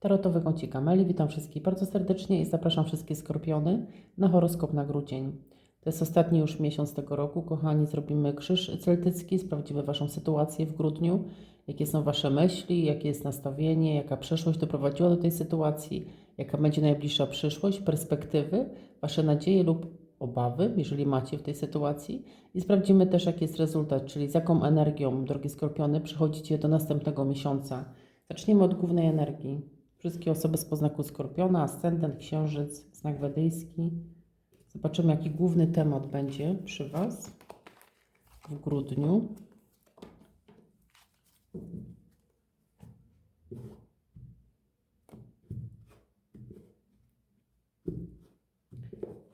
Tarotowy kącik Ameli. Witam wszystkich bardzo serdecznie i zapraszam wszystkie skorpiony na horoskop na grudzień. To jest ostatni już miesiąc tego roku. Kochani, zrobimy krzyż celtycki, sprawdzimy Waszą sytuację w grudniu, jakie są Wasze myśli, jakie jest nastawienie, jaka przeszłość doprowadziła do tej sytuacji, jaka będzie najbliższa przyszłość, perspektywy, Wasze nadzieje lub obawy, jeżeli macie w tej sytuacji. I sprawdzimy też, jaki jest rezultat, czyli z jaką energią, drogie skorpiony, przychodzicie do następnego miesiąca. Zaczniemy od głównej energii. Wszystkie osoby z poznaku Skorpiona, Ascendent, Księżyc, znak wedyjski. Zobaczymy, jaki główny temat będzie przy Was w grudniu.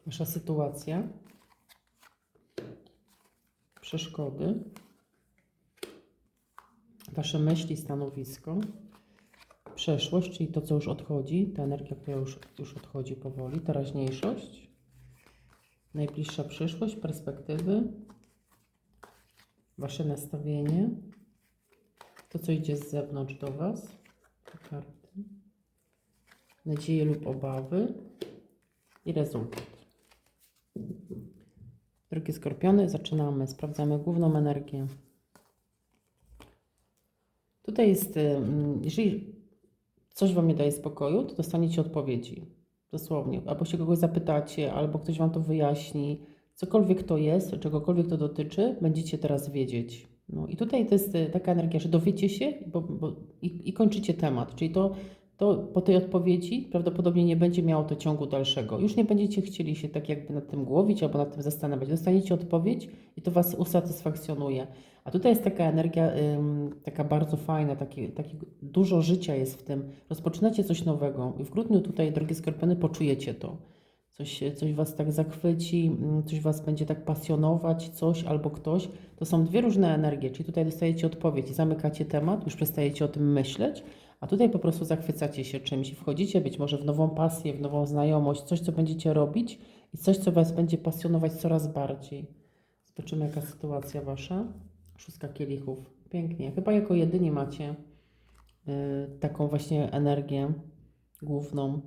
Wasza sytuacja, przeszkody, Wasze myśli, stanowisko przeszłość, czyli to, co już odchodzi, ta energia, która już, już odchodzi powoli, teraźniejszość, najbliższa przyszłość, perspektywy, Wasze nastawienie, to, co idzie z zewnątrz do Was, karty, nadzieje lub obawy i rezultat. Drogie skorpiony, zaczynamy. Sprawdzamy główną energię. Tutaj jest, ym, jeżeli coś Wam nie daje spokoju, to dostaniecie odpowiedzi. Dosłownie. Albo się kogoś zapytacie, albo ktoś Wam to wyjaśni. Cokolwiek to jest, czegokolwiek to dotyczy, będziecie teraz wiedzieć. No i tutaj to jest y, taka energia, że dowiecie się bo, bo, i, i kończycie temat. Czyli to, to po tej odpowiedzi prawdopodobnie nie będzie miało to ciągu dalszego. Już nie będziecie chcieli się tak jakby nad tym głowić albo nad tym zastanawiać. Dostaniecie odpowiedź i to Was usatysfakcjonuje. A tutaj jest taka energia, ym, taka bardzo fajna, taki, taki dużo życia jest w tym. Rozpoczynacie coś nowego i w grudniu tutaj, drogie skorpiony, poczujecie to. Coś, coś Was tak zachwyci, coś Was będzie tak pasjonować, coś albo ktoś. To są dwie różne energie, czyli tutaj dostajecie odpowiedź, zamykacie temat, już przestajecie o tym myśleć, a tutaj po prostu zachwycacie się czymś i wchodzicie być może w nową pasję, w nową znajomość, coś, co będziecie robić i coś, co Was będzie pasjonować coraz bardziej. Zobaczymy, jaka sytuacja Wasza. Szóstka kielichów. Pięknie. Chyba jako jedyni macie y, taką właśnie energię główną,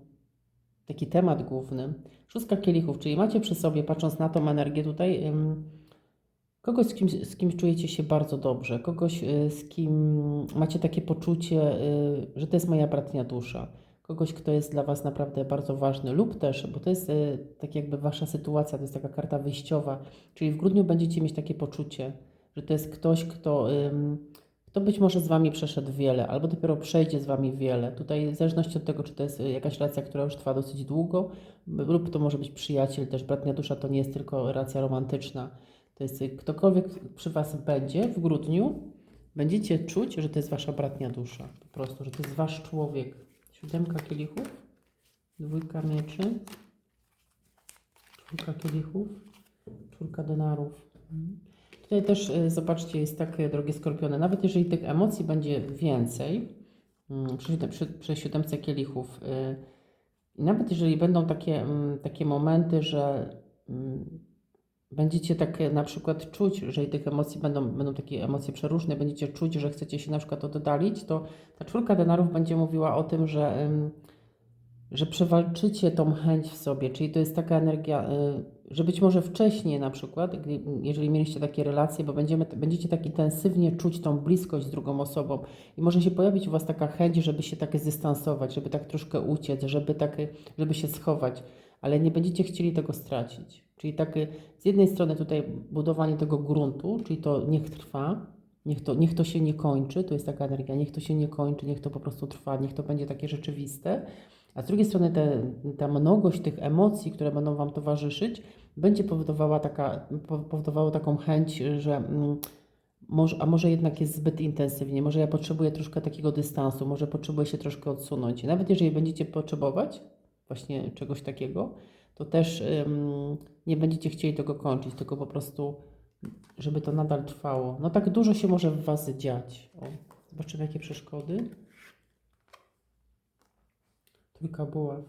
taki temat główny. Szóstka kielichów, czyli macie przy sobie, patrząc na tą energię tutaj, ym, kogoś, z kim, z kim czujecie się bardzo dobrze, kogoś, y, z kim macie takie poczucie, y, że to jest moja bratnia dusza. Kogoś, kto jest dla Was naprawdę bardzo ważny, lub też, bo to jest y, tak jakby Wasza sytuacja, to jest taka karta wyjściowa, czyli w grudniu będziecie mieć takie poczucie, że to jest ktoś, kto, kto być może z Wami przeszedł wiele, albo dopiero przejdzie z Wami wiele. Tutaj w zależności od tego, czy to jest jakaś relacja, która już trwa dosyć długo, lub to może być przyjaciel, też bratnia dusza to nie jest tylko relacja romantyczna. To jest ktokolwiek przy Was będzie w grudniu, będziecie czuć, że to jest Wasza bratnia dusza. Po prostu, że to jest Wasz człowiek. Siódemka kielichów, dwójka mieczy, czwórka kielichów, czwórka denarów. Tutaj też y, zobaczcie, jest tak, y, drogie skorpiony, nawet jeżeli tych emocji będzie więcej, mm, przy, przy, przy siódemce kielichów, y, i nawet jeżeli będą takie, mm, takie momenty, że mm, będziecie tak y, na przykład czuć, że tych emocji będą, będą takie emocje przeróżne, będziecie czuć, że chcecie się na przykład oddalić, to ta czwórka denarów będzie mówiła o tym, że, że przewalczycie tą chęć w sobie, czyli to jest taka energia, y, że być może wcześniej na przykład, jeżeli mieliście takie relacje, bo będziemy, będziecie tak intensywnie czuć tą bliskość z drugą osobą i może się pojawić u Was taka chęć, żeby się tak zdystansować, żeby tak troszkę uciec, żeby, tak, żeby się schować, ale nie będziecie chcieli tego stracić. Czyli tak y, z jednej strony tutaj budowanie tego gruntu, czyli to niech trwa, niech to, niech to się nie kończy, to jest taka energia, niech to się nie kończy, niech to po prostu trwa, niech to będzie takie rzeczywiste, a z drugiej strony te, ta mnogość tych emocji, które będą Wam towarzyszyć, będzie powodowała, taka, po- powodowała taką chęć, że mm, może, a może jednak jest zbyt intensywnie, może ja potrzebuję troszkę takiego dystansu, może potrzebuję się troszkę odsunąć. Nawet jeżeli będziecie potrzebować właśnie czegoś takiego, to też ym, nie będziecie chcieli tego kończyć, tylko po prostu, żeby to nadal trwało. No tak dużo się może w Was dziać. O, zobaczymy jakie przeszkody. Trójka buław.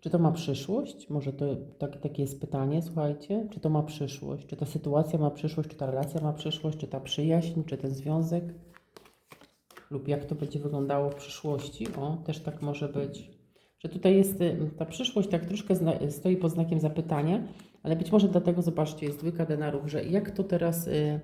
Czy to ma przyszłość? Może to tak, takie jest pytanie, słuchajcie. Czy to ma przyszłość? Czy ta sytuacja ma przyszłość? Czy ta relacja ma przyszłość? Czy ta przyjaźń? Czy ten związek? Lub jak to będzie wyglądało w przyszłości. O, też tak może być. Że tutaj jest y, ta przyszłość tak troszkę stoi pod znakiem zapytania, ale być może dlatego, zobaczcie, jest dwójka denarów, że jak to teraz, y,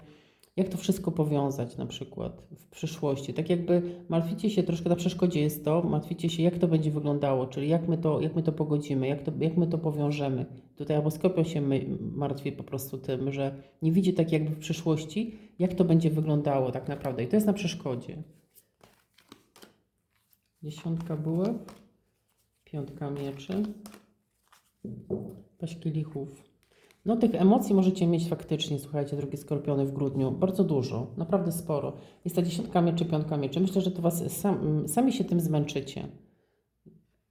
jak to wszystko powiązać na przykład w przyszłości. Tak jakby martwicie się troszkę, na przeszkodzie jest to, martwicie się jak to będzie wyglądało, czyli jak my to, jak my to pogodzimy, jak, to, jak my to powiążemy. Tutaj albo Skorpion się martwi po prostu tym, że nie widzi tak jakby w przyszłości, jak to będzie wyglądało tak naprawdę. I to jest na przeszkodzie. Dziesiątka bułek, piątka mieczy, paść kielichów. No tych emocji możecie mieć faktycznie, słuchajcie, drogie skorpiony, w grudniu bardzo dużo, naprawdę sporo. Jest ta dziesiątka mieczy, piątka mieczy. Myślę, że to was sam, sami się tym zmęczycie.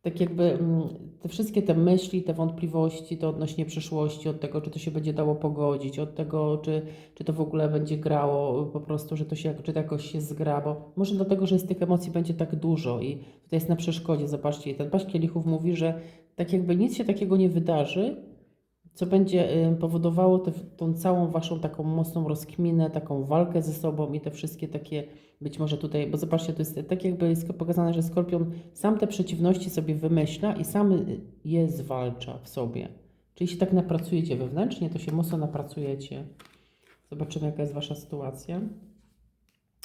Tak jakby mm, te wszystkie te myśli, te wątpliwości, to odnośnie przyszłości, od tego, czy to się będzie dało pogodzić, od tego, czy, czy to w ogóle będzie grało, po prostu, że to się, czy to jakoś się zgra, bo może dlatego, że z tych emocji będzie tak dużo i tutaj jest na przeszkodzie, zobaczcie, ten paść kielichów mówi, że tak jakby nic się takiego nie wydarzy, co będzie y, powodowało tę tą całą waszą taką mocną rozkminę, taką walkę ze sobą i te wszystkie takie, być może tutaj, bo zobaczcie, to jest tak jakby jest pokazane, że Skorpion sam te przeciwności sobie wymyśla i sam je zwalcza w sobie. Czyli się tak napracujecie wewnętrznie, to się mocno napracujecie. Zobaczymy, jaka jest wasza sytuacja.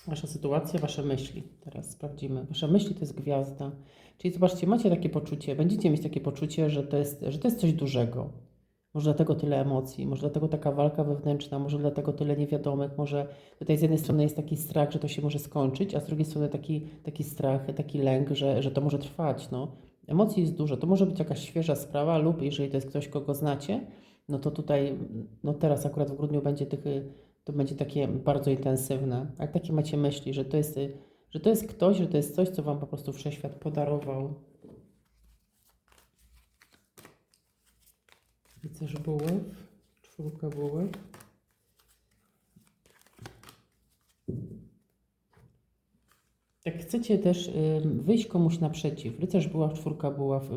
Wasza sytuacja, wasze myśli. Teraz sprawdzimy. Wasze myśli to jest gwiazda. Czyli zobaczcie, macie takie poczucie, będziecie mieć takie poczucie, że to jest, że to jest coś dużego. Może dlatego tyle emocji, może dlatego taka walka wewnętrzna, może dlatego tyle niewiadomych, może tutaj z jednej strony jest taki strach, że to się może skończyć, a z drugiej strony taki, taki strach, taki lęk, że, że to może trwać. No. Emocji jest dużo, to może być jakaś świeża sprawa lub jeżeli to jest ktoś, kogo znacie, no to tutaj, no teraz akurat w grudniu będzie tych, to będzie takie bardzo intensywne. Jak takie macie myśli, że to jest, że to jest ktoś, że to jest coś, co Wam po prostu Wszechświat podarował. Rycerz bułek, czwórka bułek. Jak chcecie też wyjść komuś naprzeciw, rycerz buław, czwórka buław,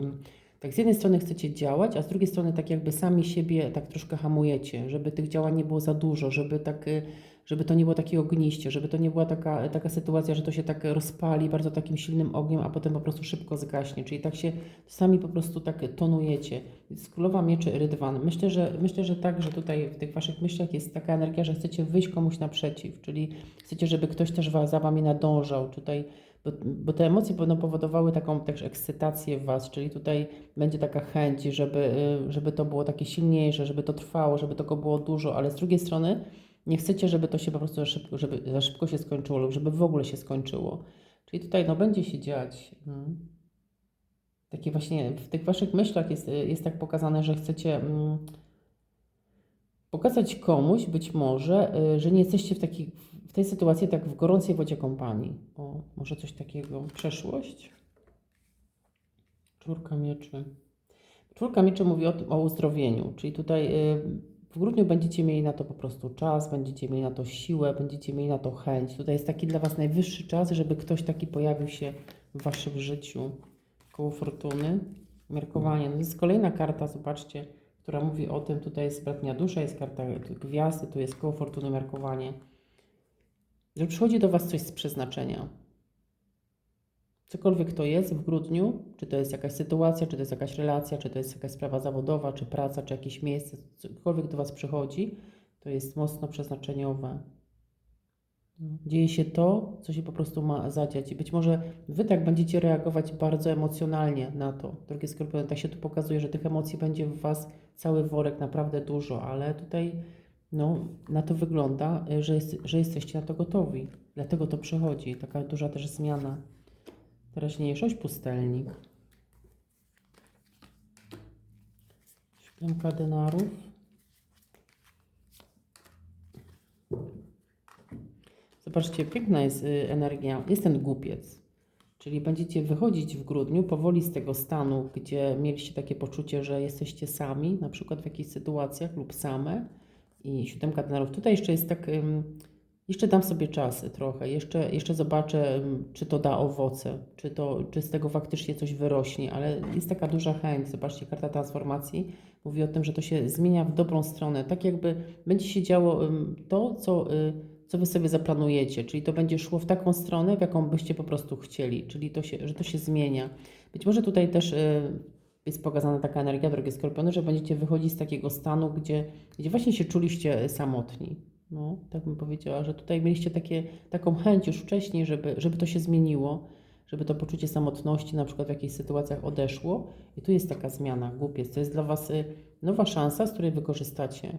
tak z jednej strony chcecie działać, a z drugiej strony tak jakby sami siebie tak troszkę hamujecie, żeby tych działań nie było za dużo, żeby tak, y, żeby to nie było takie ogniście, żeby to nie była taka, taka sytuacja, że to się tak rozpali bardzo takim silnym ogniem, a potem po prostu szybko zgaśnie, czyli tak się sami po prostu tak tonujecie. Jest Królowa Mieczy Rydwan. Myślę, że myślę, że tak, że tutaj w tych Waszych myślach jest taka energia, że chcecie wyjść komuś naprzeciw, czyli chcecie, żeby ktoś też za Wami nadążał, tutaj bo, bo te emocje będą powodowały taką też ekscytację w Was, czyli tutaj będzie taka chęć, żeby, żeby to było takie silniejsze, żeby to trwało, żeby tego było dużo, ale z drugiej strony nie chcecie, żeby to się po prostu za szybko, żeby za szybko się skończyło lub żeby w ogóle się skończyło. Czyli tutaj no, będzie się dziać. Mm. Takie właśnie w tych Waszych myślach jest, jest tak pokazane, że chcecie mm, pokazać komuś być może, y, że nie jesteście w, takiej, w tej sytuacji tak w gorącej wodzie kompanii. O, może coś takiego. Przeszłość. Czwórka mieczy. Czwórka mieczy mówi o, o uzdrowieniu, czyli tutaj y, w grudniu będziecie mieli na to po prostu czas, będziecie mieli na to siłę, będziecie mieli na to chęć. Tutaj jest taki dla Was najwyższy czas, żeby ktoś taki pojawił się w Waszym życiu. Koło fortuny. Miarkowanie. No jest kolejna karta, zobaczcie, która mówi o tym. Tutaj jest bratnia dusza, jest karta gwiazdy, tu jest koło fortuny, miarkowanie. Że przychodzi do Was coś z przeznaczenia. Cokolwiek to jest w grudniu, czy to jest jakaś sytuacja, czy to jest jakaś relacja, czy to jest jakaś sprawa zawodowa, czy praca, czy jakieś miejsce, cokolwiek do Was przychodzi, to jest mocno przeznaczeniowe. Dzieje się to, co się po prostu ma zadziać. I być może Wy tak będziecie reagować bardzo emocjonalnie na to. Drogie skorpiony, tak się tu pokazuje, że tych emocji będzie w Was cały worek, naprawdę dużo, ale tutaj no, na to wygląda, y, że, jest, że jesteście na to gotowi. Dlatego to przychodzi, taka duża też zmiana. Teraźniejszość, pustelnik. Siódemka denarów. Zobaczcie, piękna jest y, energia. Jest ten głupiec. Czyli będziecie wychodzić w grudniu powoli z tego stanu, gdzie mieliście takie poczucie, że jesteście sami, na przykład w jakichś sytuacjach lub same. I siódemka denarów. Tutaj jeszcze jest tak, jeszcze dam sobie czas trochę, jeszcze, jeszcze zobaczę, ym, czy to da owoce, czy, to, czy z tego faktycznie coś wyrośnie, ale jest taka duża chęć. Zobaczcie, karta transformacji mówi o tym, że to się zmienia w dobrą stronę. Tak jakby będzie się działo to, co, y, co wy sobie zaplanujecie, czyli to będzie szło w taką stronę, w jaką byście po prostu chcieli, czyli to się, że to się zmienia. Być może tutaj też y, jest pokazana taka energia, drogie skorpiony, że będziecie wychodzić z takiego stanu, gdzie, gdzie właśnie się czuliście samotni. No, tak bym powiedziała, że tutaj mieliście takie, taką chęć już wcześniej, żeby, żeby to się zmieniło, żeby to poczucie samotności na przykład w jakichś sytuacjach odeszło. I tu jest taka zmiana, głupiec. To jest dla Was y, nowa szansa, z której wykorzystacie.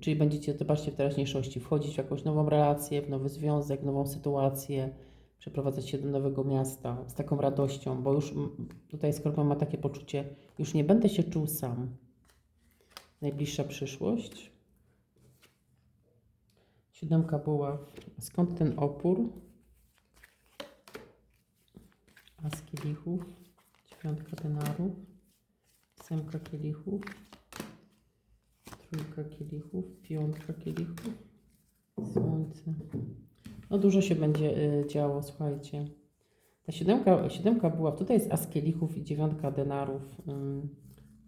Czyli będziecie, zobaczcie, w teraźniejszości wchodzić w jakąś nową relację, w nowy związek, nową sytuację, przeprowadzać się do nowego miasta z taką radością, bo już tutaj Skorpion ma takie poczucie, już nie będę się czuł sam. Najbliższa przyszłość. Siódemka była. Skąd ten opór? As kielichów. Dziewiątka denarów. Ósemka kielichów. Trójka kielichów. Piątka kielichów. Słońce. No dużo się będzie y, działo, słuchajcie. Ta siódemka, siódemka była, tutaj jest as kielichów i dziewiątka denarów. Ym,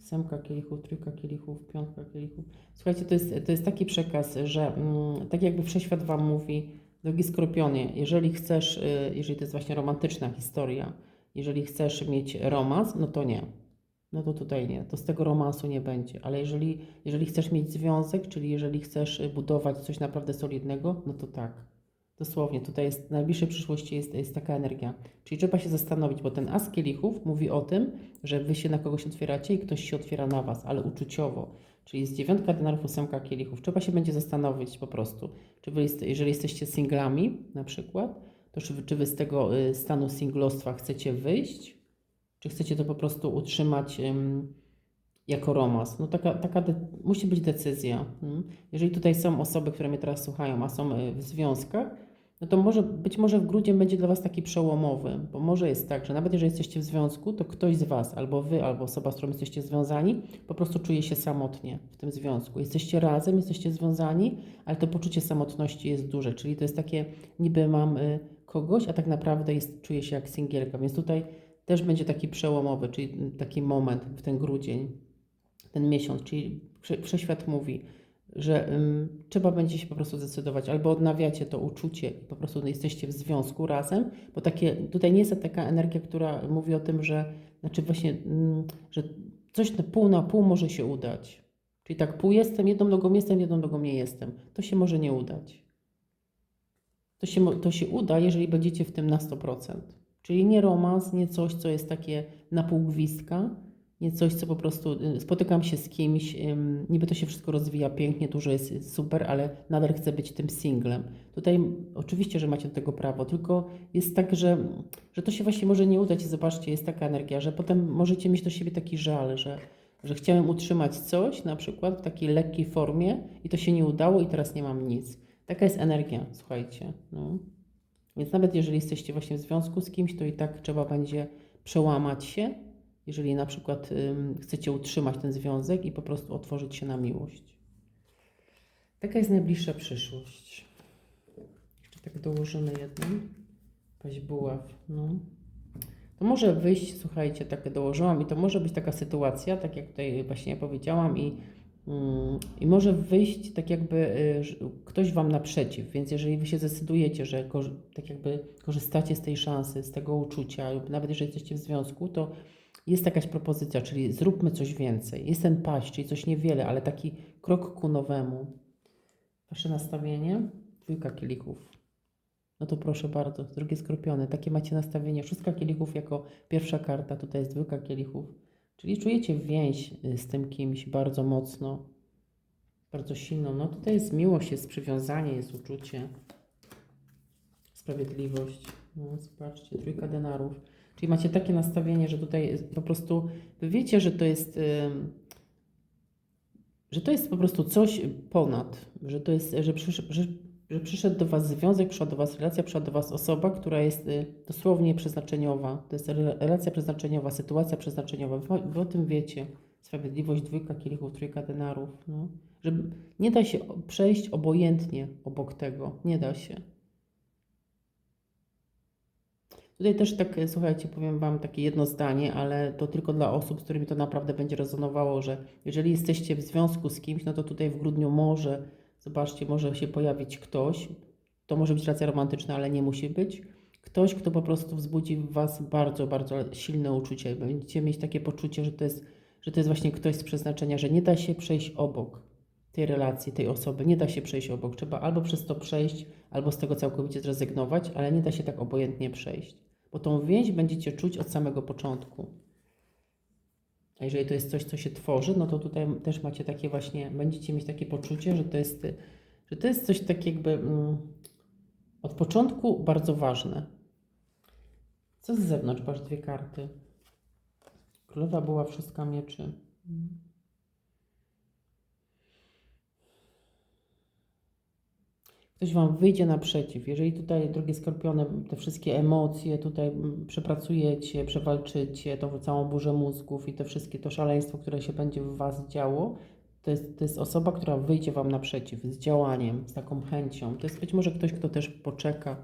ósemka kielichów, trójka kielichów, piątka kielichów. Słuchajcie, to jest, to jest taki przekaz, że mm, tak jakby wszechświat Wam mówi, drogi skorpionie, jeżeli chcesz, y, jeżeli to jest właśnie romantyczna historia, jeżeli chcesz mieć romans, no to nie. No to tutaj nie, to z tego romansu nie będzie. Ale jeżeli, jeżeli chcesz mieć związek, czyli jeżeli chcesz y, budować coś naprawdę solidnego, no to tak. Dosłownie, tutaj jest w najbliższej przyszłości jest, jest taka energia. Czyli trzeba się zastanowić, bo ten as kielichów mówi o tym, że wy się na kogoś otwieracie i ktoś się otwiera na was, ale uczuciowo. Czyli jest dziewiątka denarów, ósemka kielichów. Trzeba się będzie zastanowić po prostu, czy wy, jeżeli jesteście singlami na przykład, to czy, czy wy z tego y, stanu singlostwa chcecie wyjść, czy chcecie to po prostu utrzymać ym, jako romans. No taka, taka musi być decyzja. mm. Jeżeli tutaj są osoby, które mnie teraz słuchają, a są y, w związkach, no to może, być może w grudzień będzie dla Was taki przełomowy, bo może jest tak, że nawet jeżeli jesteście w związku, to ktoś z Was, albo Wy, albo osoba, z którą jesteście związani, po prostu czuje się samotnie w tym związku. Jesteście razem, jesteście związani, ale to poczucie samotności jest duże, czyli to jest takie, niby mam y, kogoś, a tak naprawdę jest, czuję się jak singielka, więc tutaj też będzie taki przełomowy, czyli taki moment w ten grudzień, ten miesiąc, czyli wsze- wszechświat mówi, że ym, trzeba będzie się po prostu zdecydować, albo odnawiacie to uczucie i po prostu jesteście w związku razem, bo takie, tutaj nie jest taka energia, która mówi o tym, że znaczy właśnie, ym, że coś na pół na pół może się udać. Czyli tak pół jestem, jedną nogą jestem, jedną nogą nie jestem. To się może nie udać. To się, to się uda, jeżeli będziecie w tym na 100%. Czyli nie romans, nie coś, co jest takie na pół gwizdka, nie coś, co po prostu y, spotykam się z kimś, niby to się wszystko rozwija pięknie, dużo jest jest super, ale nadal chcę być tym singlem. Tutaj oczywiście, że macie do tego prawo, tylko jest tak, że, że to się właśnie może nie udać zobaczcie, jest taka energia, że potem możecie mieć do siebie taki żal, że, że chciałem utrzymać coś na przykład w takiej lekkiej formie i to się nie udało i teraz nie mam nic. Taka jest energia, słuchajcie. No. Więc nawet jeżeli jesteście właśnie w związku z kimś, to i tak trzeba będzie przełamać się, jeżeli na przykład chcecie utrzymać ten związek i po prostu otworzyć się na miłość. Taka jest najbliższa przyszłość. Jeszcze tak dołożymy jedną. Jakaś buław. No. To może wyjść, słuchajcie, takie dołożyłam i to może być taka sytuacja, tak jak tutaj właśnie powiedziałam i, mm, i może wyjść tak jakby y, ktoś Wam naprzeciw, więc jeżeli Wy się zdecydujecie, że tak jakby korzystacie z tej szansy, z tego uczucia lub nawet jeżeli jesteście w związku, to jest jakaś propozycja, czyli zróbmy coś więcej. Jest ten paść, czyli coś niewiele, ale taki krok ku nowemu. Wasze nastawienie? Dwójka kielichów. No to proszę bardzo, drugie skorpiony, takie macie nastawienie. Szóstka kielichów jako pierwsza karta, tutaj jest dwójka kielichów. Czyli czujecie więź y, z tym kimś bardzo mocno, bardzo silną. No tutaj jest miłość, jest przywiązanie, jest uczucie, sprawiedliwość. No zobaczcie, trójka denarów. Czyli macie takie nastawienie, że tutaj po prostu, wiecie, że to jest... że to jest po prostu coś ponad, że to jest, że, że, że przyszedł do Was związek, przyszła do Was relacja, przyszła do Was osoba, która jest y, dosłownie przeznaczeniowa. To jest re- relacja przeznaczeniowa, sytuacja przeznaczeniowa. Wy, wy o tym wiecie. Sprawiedliwość, dwójka kielichów, trójka denarów. No. Że nie da się przejść obojętnie obok tego. Nie da się. Tutaj też tak, e, słuchajcie, powiem Wam takie jedno zdanie, ale to tylko dla osób, z którymi to naprawdę będzie rezonowało, że jeżeli jesteście w związku z kimś, no to tutaj w grudniu może Zobaczcie, może się pojawić ktoś, to może być relacja romantyczna, ale nie musi być. Ktoś, kto po prostu wzbudzi w Was bardzo, bardzo silne uczucie. Będziecie mieć takie poczucie, że to jest, że to jest właśnie ktoś z przeznaczenia, że nie da się przejść obok tej relacji, tej osoby. Nie da się przejść obok. Trzeba albo przez to przejść, albo z tego całkowicie zrezygnować, ale nie da się tak obojętnie przejść. Bo tą więź będziecie czuć od samego początku. A jeżeli to jest coś, co się tworzy, no to tutaj też macie takie właśnie, będziecie mieć takie poczucie, że to jest, że to jest coś tak jakby mm, od początku bardzo ważne. Co z zewnątrz? Masz dwie karty. Królowa była wszystka mieczy. Ktoś Wam wyjdzie naprzeciw. Jeżeli tutaj, drogie skorpiony, te wszystkie emocje tutaj mm, przepracujecie, przewalczycie, tą całą burzę mózgów i te wszystkie, to szaleństwo, które się będzie w Was działo, to jest, to jest osoba, która wyjdzie Wam naprzeciw z działaniem, z taką chęcią. To jest być może ktoś, kto też poczeka,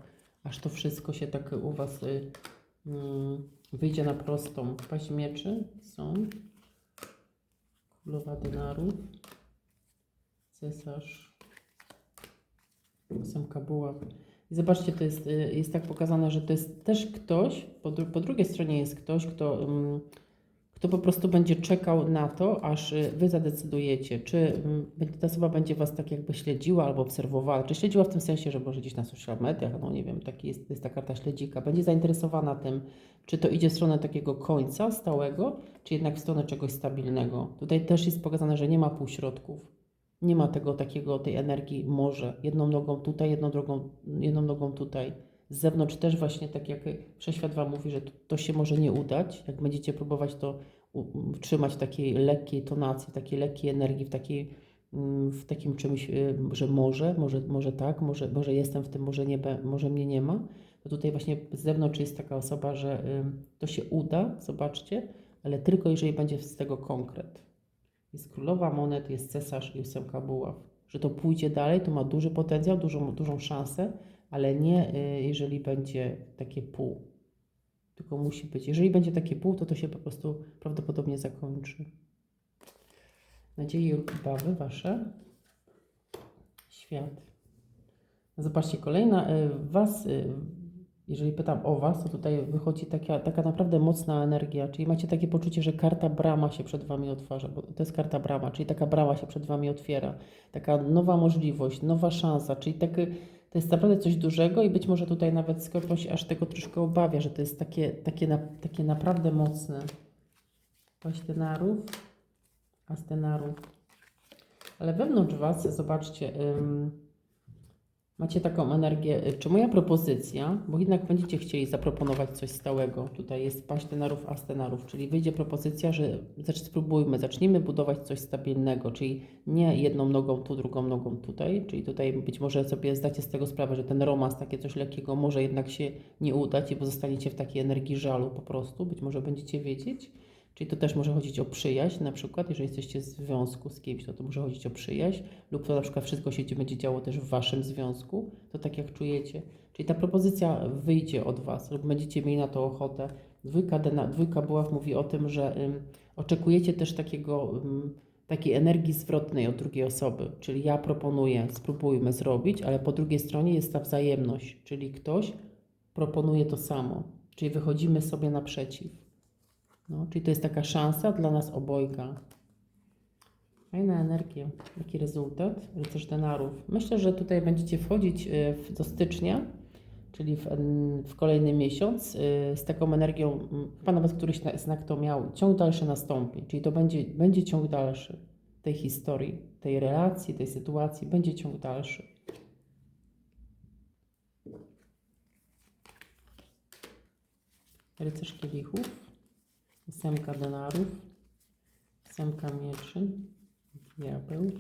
aż to wszystko się tak u Was y, mm, wyjdzie na prostą. Paść mieczy, sąd, królowa denarów, cesarz, ósemka buław. I zobaczcie, to jest, y, jest tak pokazane, że to jest też ktoś, po, po drugiej stronie jest ktoś, kto, ym, kto po prostu będzie czekał na to, aż y, wy zadecydujecie, czy będzie- ta osoba będzie was tak jakby śledziła albo obserwowała, czy śledziła w tym sensie, że może gdzieś na social mediach, no nie wiem, taki jest, to jest ta karta śledzika, będzie zainteresowana tym, czy to idzie w stronę takiego końca stałego, czy jednak w stronę czegoś stabilnego. Tutaj też jest pokazane, że nie ma półśrodków. Nie ma tego takiego, tej energii może. Jedną nogą tutaj, jedną, drogą, jedną nogą tutaj. Z zewnątrz też właśnie tak jak Wszechświat Wam mówi, że to, to się może nie udać. Jak będziecie próbować to u- u- trzymać w takiej lekkiej tonacji, takiej lekkiej energii, w, takiej, mm, w takim czymś, y, że może, może, może tak, może, może jestem w tym, może, nie, może mnie nie ma. To tutaj właśnie z zewnątrz jest taka osoba, że y, to się uda, zobaczcie, ale tylko jeżeli będzie z tego konkret. Jest królowa monet, jest cesarz i ósemka buław. Że to pójdzie dalej, to ma duży potencjał, dużą, dużą szansę, ale nie y, jeżeli będzie takie pół. Tylko musi być. Jeżeli będzie takie pół, to to się po prostu prawdopodobnie zakończy. Nadzieje i obawy wasze. Świat. Zobaczcie, kolejna y, was, y, jeżeli pytam o was, to tutaj wychodzi taka, taka naprawdę mocna energia, czyli macie takie poczucie, że karta brama się przed wami otwarza, bo to jest karta brama, czyli taka brama się przed wami otwiera, taka nowa możliwość, nowa szansa, czyli taki, to jest naprawdę coś dużego i być może tutaj nawet Skorpion się aż tego troszkę obawia, że to jest takie, takie, na, takie naprawdę mocne. Paść denarów, as denarów. Ale wewnątrz Was, zobaczcie, ym, macie taką energię. y, Czy moja propozycja, bo jednak będziecie chcieli zaproponować coś stałego. Tutaj jest paść denarów, as czyli wyjdzie propozycja, że zacz, spróbujmy, zacznijmy budować coś stabilnego, czyli nie jedną nogą tu, drugą nogą tutaj, czyli tutaj być może sobie zdacie z tego sprawę, że ten romans, takie coś lekkiego może jednak się nie udać i pozostaniecie w takiej energii żalu po prostu, być może będziecie wiedzieć. Czyli to też może chodzić o przyjaźń, na przykład, jeżeli jesteście w związku z kimś, to to może chodzić o przyjaźń, lub to na przykład wszystko się będzie działo też w waszym związku, to tak jak czujecie. Czyli ta propozycja wyjdzie od was, lub będziecie mieli na to ochotę. Dwójka, dena, dwójka buław mówi o tym, że oczekujecie też takiego, takiej energii zwrotnej od drugiej osoby. Czyli ja proponuję, spróbujmy zrobić, ale po drugiej stronie jest ta wzajemność, czyli ktoś proponuje to samo. Czyli wychodzimy sobie naprzeciw. No, czyli to jest taka szansa dla nas obojga. Fajna energia. Jaki rezultat? Rycerz denarów. Myślę, że tutaj będziecie wchodzić y, w- do stycznia, czyli w, w kolejny miesiąc, y, z taką energią, chyba nawet któryś na- znak to miał, ciąg dalszy nastąpi. Czyli to będzie, będzie ciąg dalszy tej historii, tej relacji, tej sytuacji, będzie ciąg dalszy. Rycerz kielichów. Ósemka denarów, ósemka mieczy, diabeł,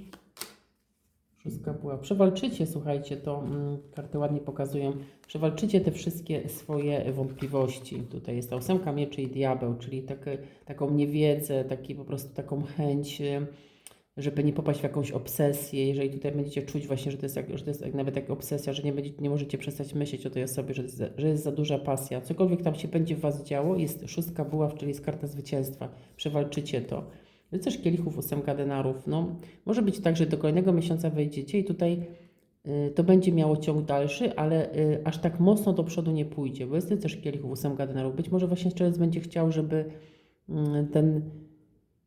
szóstka była. Przewalczycie, słuchajcie, to mm, karty ładnie pokazują, przewalczycie te wszystkie swoje wątpliwości. Tutaj jest ta ósemka mieczy i diabeł, czyli takie, taką niewiedzę, taki, po prostu taką chęć, y, żeby nie popaść w jakąś obsesję. Jeżeli tutaj będziecie czuć właśnie, że to jest, jak, że to jest nawet jak obsesja, że nie, będzie, nie możecie przestać myśleć o tej osobie, że, jest że jest za duża pasja. Cokolwiek tam się będzie w Was działo, jest szóstka buław, czyli jest karta zwycięstwa. Przewalczycie to. Rycerz kielichów, ósemka denarów. No, może być tak, że do kolejnego miesiąca wejdziecie i tutaj y, to będzie miało ciąg dalszy, ale y, aż tak mocno do przodu nie pójdzie, bo jest rycerz kielichów, ósemka denarów. Być może właśnie strzelec będzie chciał, żeby mm, ten,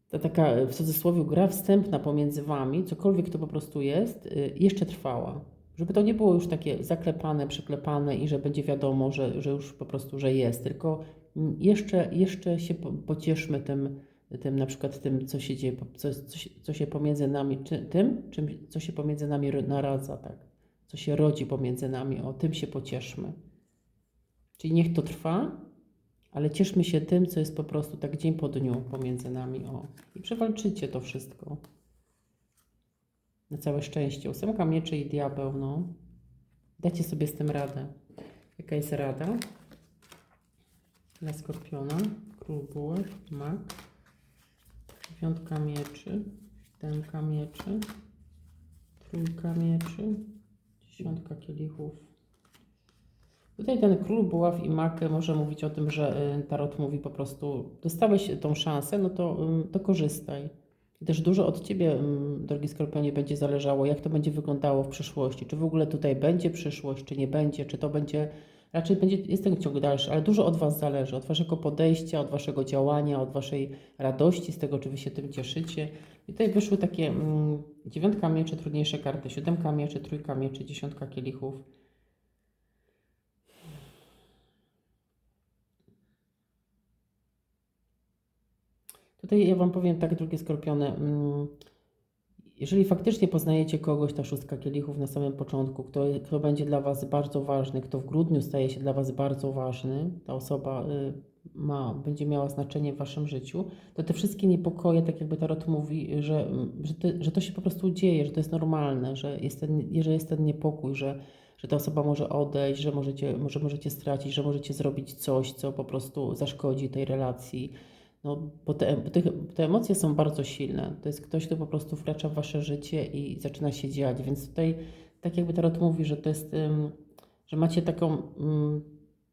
ta taka w cudzysłowie gra wstępna pomiędzy wami, cokolwiek to po prostu jest, y, jeszcze trwała. Żeby to nie było już takie zaklepane, przyklepane i że będzie wiadomo, że, że już po prostu, że jest, tylko jeszcze, jeszcze się po- pocieszmy tym, tym na przykład tym, co się dzieje, co, co, się, co się pomiędzy nami, czy, tym, czym, co się pomiędzy nami naradza, tak, co się rodzi pomiędzy nami, o tym się pocieszmy. Czyli niech to trwa, ale cieszmy się tym, co jest po prostu tak dzień po dniu pomiędzy nami, o. I przewalczycie to wszystko. Na całe szczęście. Ósemka mieczy i diabeł, no. Dajcie sobie z tym radę. Jaka jest rada? Dla skorpiona. Król bułek, mak. Dziewiątka mieczy. Siódemka mieczy. Trójka mieczy. Dziesiątka kielichów. Tutaj ten król buław i mak może mówić o tym, że y, tarot mówi po prostu dostałeś tą szansę, no to, to korzystaj. Też dużo od Ciebie, drogi Skorpionie, będzie zależało, jak to będzie wyglądało w przyszłości. Czy w ogóle tutaj będzie przyszłość, czy nie będzie, czy to będzie, raczej będzie, jest ten ciąg dalszy, ale dużo od Was zależy, od Waszego podejścia, od Waszego działania, od Waszej radości, z tego, czy Wy się tym cieszycie. I tutaj wyszły takie mm, dziewiątka mieczy, trudniejsze karty, siódemka mieczy, trójka mieczy, dziesiątka kielichów. Tutaj ja Wam powiem tak, drugie skorpiony. mm, Jeżeli faktycznie poznajecie kogoś, ta szóstka kielichów na samym początku, kto, kto będzie dla Was bardzo ważny, kto w grudniu staje się dla Was bardzo ważny, ta osoba y, ma, będzie miała znaczenie w Waszym życiu, to te wszystkie niepokoje, tak jakby Tarot mówi, że, że, te, że to się po prostu dzieje, że to jest normalne, że jest ten, że jest ten niepokój, że, że ta osoba może odejść, że możecie, może możecie stracić, że możecie zrobić coś, co po prostu zaszkodzi tej relacji. No, bo te, bo te, te emocje są bardzo silne. To jest ktoś, kto po prostu wkracza w wasze życie i zaczyna się dziać. Więc tutaj, tak jakby Tarot mówi, że to jest, ym, że macie taką, ym,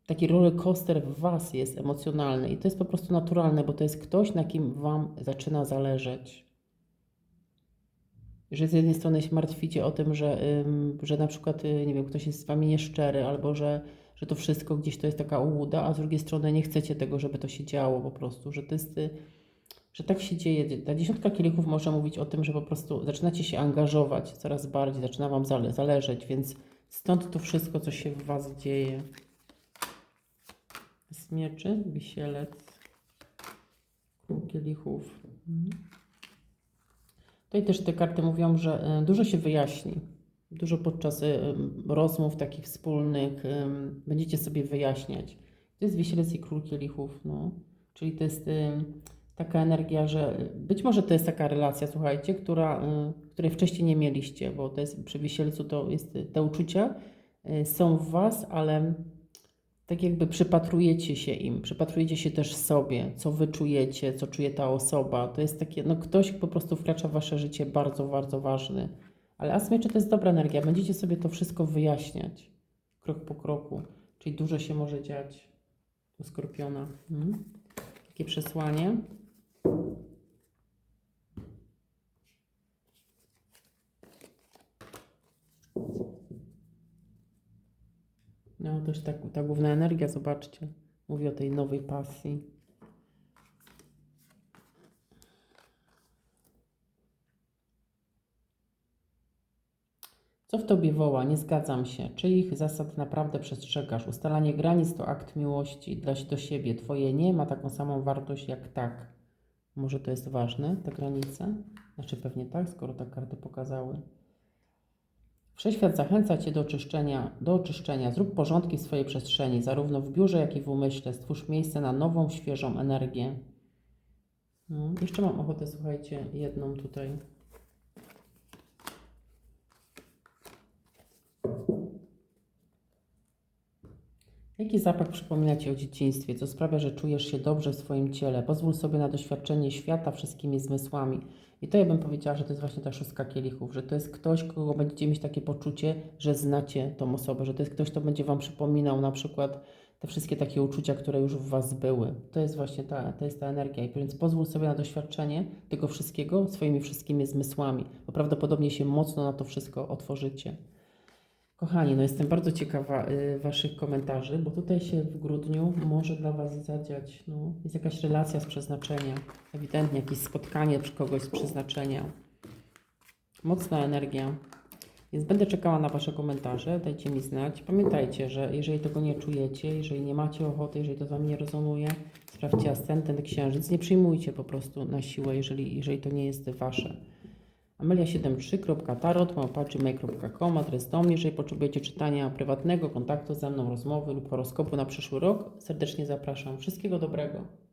taki roller coaster w was jest emocjonalny i to jest po prostu naturalne, bo to jest ktoś, na kim wam zaczyna zależeć. Że z jednej strony się martwicie o tym, że, ym, że na przykład, y, nie wiem, ktoś jest z wami nieszczery, albo że, że to wszystko gdzieś to jest taka ułuda, a z drugiej strony nie chcecie tego, żeby to się działo po prostu, że to jest, że tak się dzieje. Ta dziesiątka kielichów może mówić o tym, że po prostu zaczynacie się angażować coraz bardziej, zaczyna wam zale zależeć, więc stąd to wszystko, co się w was dzieje. Z mieczy, wisielec, król kielichów. Mhm. Tutaj też te karty mówią, że y, dużo się wyjaśni. Dużo podczas y, rozmów takich wspólnych y, będziecie sobie wyjaśniać. To jest wisielec i król kielichów, no. Czyli to jest y, taka energia, że być może to jest taka relacja, słuchajcie, która, y, której wcześniej nie mieliście, bo to jest przy wisielcu to jest y, te uczucia y, są w was, ale tak jakby przypatrujecie się im, przypatrujecie się też sobie, co wy czujecie, co czuje ta osoba. To jest takie, no ktoś po prostu wkracza w wasze życie bardzo, bardzo ważny. Ale as mieczy to jest dobra energia, będziecie sobie to wszystko wyjaśniać krok po kroku, czyli dużo się może dziać u Skorpiona. Mhm. Takie przesłanie. No też tak, ta główna energia, zobaczcie, mówi o tej nowej pasji. Co w tobie woła? Nie zgadzam się. Czyich zasad naprawdę przestrzegasz? Ustalanie granic to akt miłości dla do siebie. Twoje nie ma taką samą wartość jak tak. Może to jest ważne, te granice? Znaczy pewnie tak, skoro tak karty pokazały. Wszechświat zachęca Cię do oczyszczenia, do oczyszczenia. Zrób porządki w swojej przestrzeni, zarówno w biurze, jak i w umyśle. Stwórz miejsce na nową, świeżą energię. No, jeszcze mam ochotę, słuchajcie, jedną tutaj. Jaki zapach przypomina Ci o dzieciństwie? Co sprawia, że czujesz się dobrze w swoim ciele? Pozwól sobie na doświadczenie świata wszystkimi zmysłami. I to ja bym powiedziała, że to jest właśnie ta szóstka kielichów, że to jest ktoś, kogo będziecie mieć takie poczucie, że znacie tą osobę, że to jest ktoś, kto będzie Wam przypominał na przykład te wszystkie takie uczucia, które już w Was były. To jest właśnie ta, to jest ta energia. I więc pozwól sobie na doświadczenie tego wszystkiego swoimi wszystkimi zmysłami, bo prawdopodobnie się mocno na to wszystko otworzycie. Kochani, no jestem bardzo ciekawa y, Waszych komentarzy, bo tutaj się w grudniu może dla Was zadziać, no, jest jakaś relacja z przeznaczenia, ewidentnie jakieś spotkanie przy kogoś z przeznaczenia. Mocna energia. Więc będę czekała na Wasze komentarze, dajcie mi znać. Pamiętajcie, że jeżeli tego nie czujecie, jeżeli nie macie ochoty, jeżeli to z Wami nie rezonuje, sprawdźcie ascendent, księżyc. Nie przyjmujcie po prostu na siłę, jeżeli, jeżeli to nie jest Wasze. Amelia73.tarot, małpa.gmail.com, adres do mnie. Jeżeli potrzebujecie czytania prywatnego, kontaktu ze mną, rozmowy lub horoskopu na przyszły rok, serdecznie zapraszam. Wszystkiego dobrego.